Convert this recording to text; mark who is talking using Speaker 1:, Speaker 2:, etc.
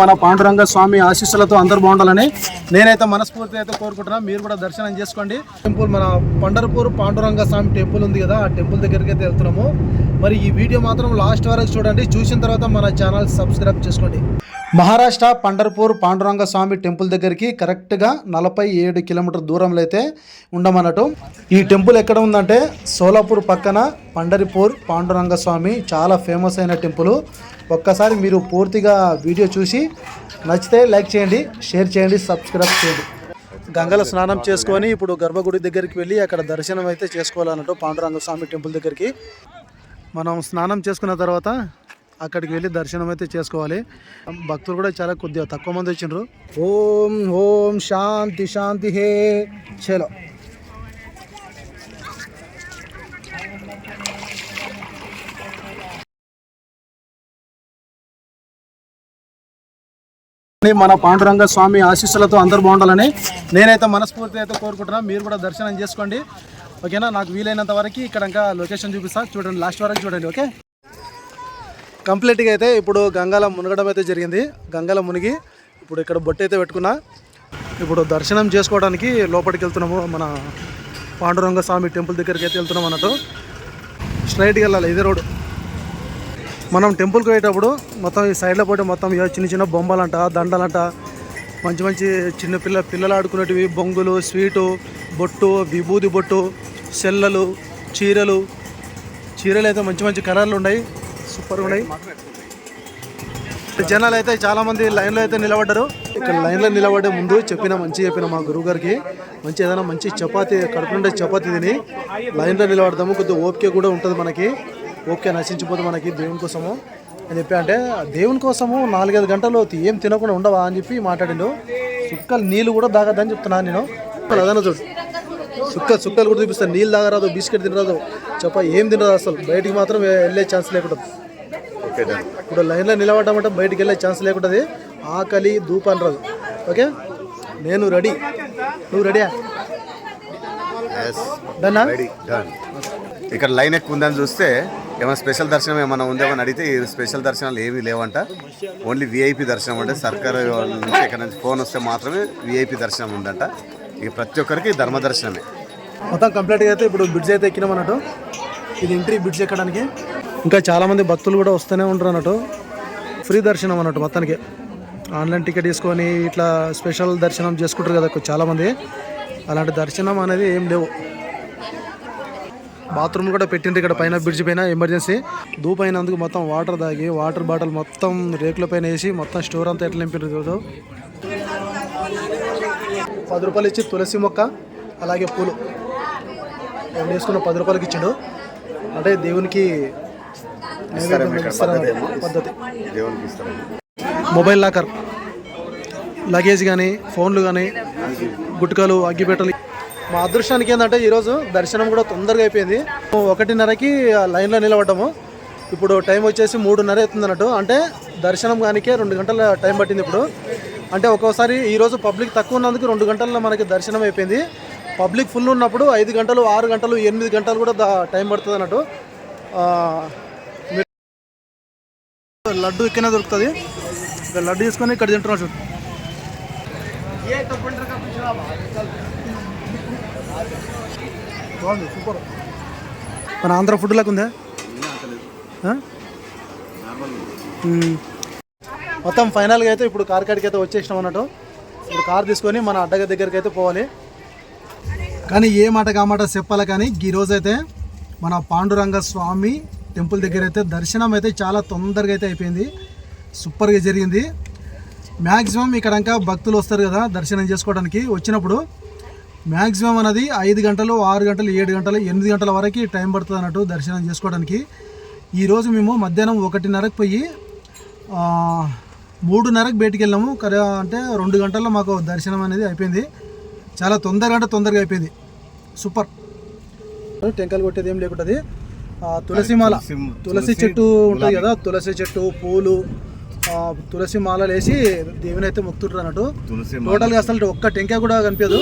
Speaker 1: మన పాండురంగ స్వామి ఆశీస్సులతో అందరు బాగుండాలని నేనైతే మనస్ఫూర్తి అయితే కోరుకుంటున్నాను. మీరు కూడా దర్శనం చేసుకోండి. టెంపుల్ మన పండరపూర్ పాండురంగ స్వామి టెంపుల్ ఉంది కదా ఆ టెంపుల్ దగ్గరికి అయితే వెళ్తున్నాము. మరి ఈ వీడియో మాత్రం లాస్ట్ వరకు చూడండి. చూసిన తర్వాత మన ఛానల్ సబ్స్క్రైబ్ చేసుకోండి. మహారాష్ట్ర పండర్పూర్ పాండురంగ స్వామి టెంపుల్ దగ్గరికి కరెక్ట్గా నలభై ఏడు కిలోమీటర్ దూరంలో అయితే ఉండమన్నట్టు. ఈ టెంపుల్ ఎక్కడ ఉందంటే సోలాపూర్ పక్కన పండరిపూర్ పాండురంగ స్వామి చాలా ఫేమస్ అయిన టెంపుల్. ఒక్కసారి మీరు పూర్తిగా వీడియో చూసి నచ్చితే లైక్ చేయండి షేర్ చేయండి సబ్స్క్రైబ్ చేయండి. గంగల స్నానం చేసుకొని ఇప్పుడు గర్భగుడి దగ్గరికి వెళ్ళి అక్కడ దర్శనం అయితే చేసుకోవాలన్నట్టు పాండురంగ స్వామి టెంపుల్ దగ్గరికి. మనం స్నానం చేసుకున్న తర్వాత అక్కడికి వెళ్ళి దర్శనం అయితే చేసుకోవాలి. భక్తులు కూడా చాలా కొద్దిగా తక్కువ మంది వచ్చిండ్రు. ఓం ఓం శాంతి శాంతి హే చలో. మన పాండురంగ స్వామి ఆశీస్సులతో అందరు బాగుండాలని నేనైతే మనస్ఫూర్తి అయితే కోరుకుంటున్నాను మీరు కూడా దర్శనం చేసుకోండి. ఓకేనా? నాకు వీలైనంత వరకు ఇక్కడ ఇంకా లొకేషన్ చూపిస్తాను చూడండి లాస్ట్ వరకు చూడండి ఓకే? కంప్లీట్గా అయితే ఇప్పుడు గంగాల మునగడం అయితే జరిగింది. గంగాల మునిగి ఇప్పుడు ఇక్కడ బొట్టు అయితే పెట్టుకున్నా. ఇప్పుడు దర్శనం చేసుకోవడానికి లోపలికి వెళ్తున్నాము. మన పాండురంగ స్వామి టెంపుల్ దగ్గరికి అయితే వెళ్తున్నాం అన్నట్టు. స్ట్రైట్గా వెళ్ళాలి. ఇదే రోడ్ మనం టెంపుల్కి పోయేటప్పుడు మొత్తం ఈ సైడ్లో పోయి మొత్తం చిన్న చిన్న బొమ్మలంట దండలంట. మంచి మంచి చిన్న పిల్ల పిల్లలు ఆడుకునేటివి బొంగులు స్వీటు బొట్టు విభూది బొట్టు సెల్లలు చీరలు. చీరలు అయితే మంచి మంచి కలర్లు ఉన్నాయి. సూపర్గా ఉన్నాయి. జనాలు అయితే చాలా మంది లైన్లో అయితే నిలబడ్డారు. ఇక్కడ లైన్లో నిలబడే ముందు చెప్పిన మంచి చెప్పిన మా గురువు గారికి మంచి ఏదైనా మంచి చపాతి కడుపు చపాతి తిని లైన్లో నిలబడతాము కొద్దిగా ఓపిక కూడా ఉంటుంది మనకి. ఓపిక నశించిపోతుంది మనకి దేవుని కోసము అని చెప్పి అంటే దేవుని కోసము నాలుగైదు గంటలు ఏం తినకుండా ఉండవా? అని చెప్పి మాట్లాడిండు. చుక్కలు నీళ్ళు కూడా తాగద్దని చెప్తున్నాను నేను. అదన చూడు. సుక్క సుక్కలు కూడా చూపిస్తాను. నీళ్ళు తాగరాదు బిస్కెట్ తినరాదు. చెప్ప ఏం తినరాదు అసలు. బయటికి మాత్రం వెళ్ళే ఛాన్స్ లేకుండా ఇప్పుడు లైన్లో నిలబడమంటే బయటికి వెళ్ళే ఛాన్స్ లేకుంటుంది. ఆకలి ధూప అనరాదు ఓకే? నేను రెడీ. నువ్వు రెడీయా?
Speaker 2: ఇక్కడ లైన్ ఎక్కువ ఉందని చూస్తే ఏమైనా స్పెషల్ దర్శనం ఏమైనా ఉందేమని అడిగితే ఈ స్పెషల్ దర్శనాలు ఏమీ లేవంట. ఓన్లీ విఐపి దర్శనం అంటే సర్కారు వాళ్ళ నుంచి ఇక్కడ నుంచి ఫోన్ వస్తే మాత్రమే విఐపి దర్శనం ఉందంట. ఇక ప్రతి ఒక్కరికి ధర్మ దర్శనమే.
Speaker 1: మొత్తం కంప్లీట్గా అయితే ఇప్పుడు బ్రిడ్జ్ అయితే ఎక్కినాం అన్నట్టు. ఇది ఎంట్రీ బ్రిడ్జ్ ఎక్కడానికి. ఇంకా చాలామంది భక్తులు కూడా వస్తూనే ఉంటారు అన్నట్టు. ఫ్రీ దర్శనం అన్నట్టు మొత్తానికి. ఆన్లైన్ టికెట్ తీసుకొని ఇట్లా స్పెషల్ దర్శనం చేసుకుంటారు కదా చాలామంది. అలాంటి దర్శనం అనేది ఏం లేవు. బాత్రూమ్ కూడా పెట్టిండ్రు ఇక్కడ పైన బ్రిడ్జ్ పైన ఎమర్జెన్సీ ధూప్ అయినందుకు మొత్తం వాటర్ తాగి వాటర్ బాటిల్ మొత్తం రేకుల పైన వేసి మొత్తం స్టోర్ అంతా ఎట్లా నింపిండ్రు కదా పది రూపాయలు ఇచ్చి తులసి మొక్క అలాగే పూలు. నేను వేసుకున్న పది రూపాయలకి ఇచ్చిండు. అంటే దేవునికి పద్ధతి
Speaker 2: దేవునికి
Speaker 1: మొబైల్ లాకర్ లగేజ్ కానీ ఫోన్లు కానీ గుట్కలు అగ్గిపెట్టలు మా అదృష్టానికి ఏంటంటే ఈరోజు దర్శనం కూడా తొందరగా అయిపోయింది. ఒకటిన్నరకి లైన్లో నిలబడ్డాము. ఇప్పుడు టైం వచ్చేసి మూడున్నర అవుతుంది అన్నట్టు అంటే దర్శనం కానికే రెండు గంటల టైం పట్టింది ఇప్పుడు. అంటే ఒక్కోసారి ఈరోజు పబ్లిక్ తక్కువ ఉన్నందుకు రెండు గంటల్లో మనకి దర్శనం అయిపోయింది. పబ్లిక్ ఫుల్ ఉన్నప్పుడు ఐదు గంటలు ఆరు గంటలు ఎనిమిది గంటలు కూడా టైం పడుతుంది అన్నట్టు. లడ్డు ఎక్కినా దొరుకుతుంది? లడ్డు తీసుకొని ఇక్కడ తింటున్నాం చూడు. బాగుంది సూపర్. మన ఆంధ్ర ఫుడ్ లాగా ఉందా? మొత్తం ఫైనల్గా అయితే ఇప్పుడు కార్ కాడికి అయితే వచ్చేసినాం అన్నట్టు. ఇప్పుడు కార్ తీసుకొని మన అడ్డగ దగ్గరికి అయితే పోవాలి. కానీ ఏ మాట కామాట చెప్పాలి కానీ ఈ రోజైతే మన పాండురంగ స్వామి టెంపుల్ దగ్గర అయితే దర్శనం అయితే చాలా తొందరగా అయితే అయిపోయింది. సూపర్గా జరిగింది. మ్యాక్సిమం ఇక్కడ ఇంకా భక్తులు వస్తారు కదా దర్శనం చేసుకోవడానికి. వచ్చినప్పుడు మ్యాక్సిమం అనేది ఐదు గంటలు ఆరు గంటలు ఏడు గంటలు ఎనిమిది గంటల వరకు టైం పడుతుంది అన్నట్టు దర్శనం చేసుకోవడానికి. ఈరోజు మేము మధ్యాహ్నం ఒకటిన్నరకు పోయి మూడున్నరకు బయటికి వెళ్ళాము. కర అంటే రెండు గంటల్లో మాకు దర్శనం అనేది అయిపోయింది. చాలా తొందరగా అంటే తొందరగా అయిపోయింది. సూపర్. టెంకాయలు కొట్టేది ఏం లేకుంటుంది తులసి మాల.
Speaker 2: తులసి-
Speaker 1: చెట్టు ఉంటుంది కదా తులసి చెట్టు పూలు తులసి మాలలు వేసి దేవుని అయితే మొక్కుతుంటారు అన్నట్టు. టోటల్గా అసలు ఒక్క టెంకాయ కూడా కనిపించదు.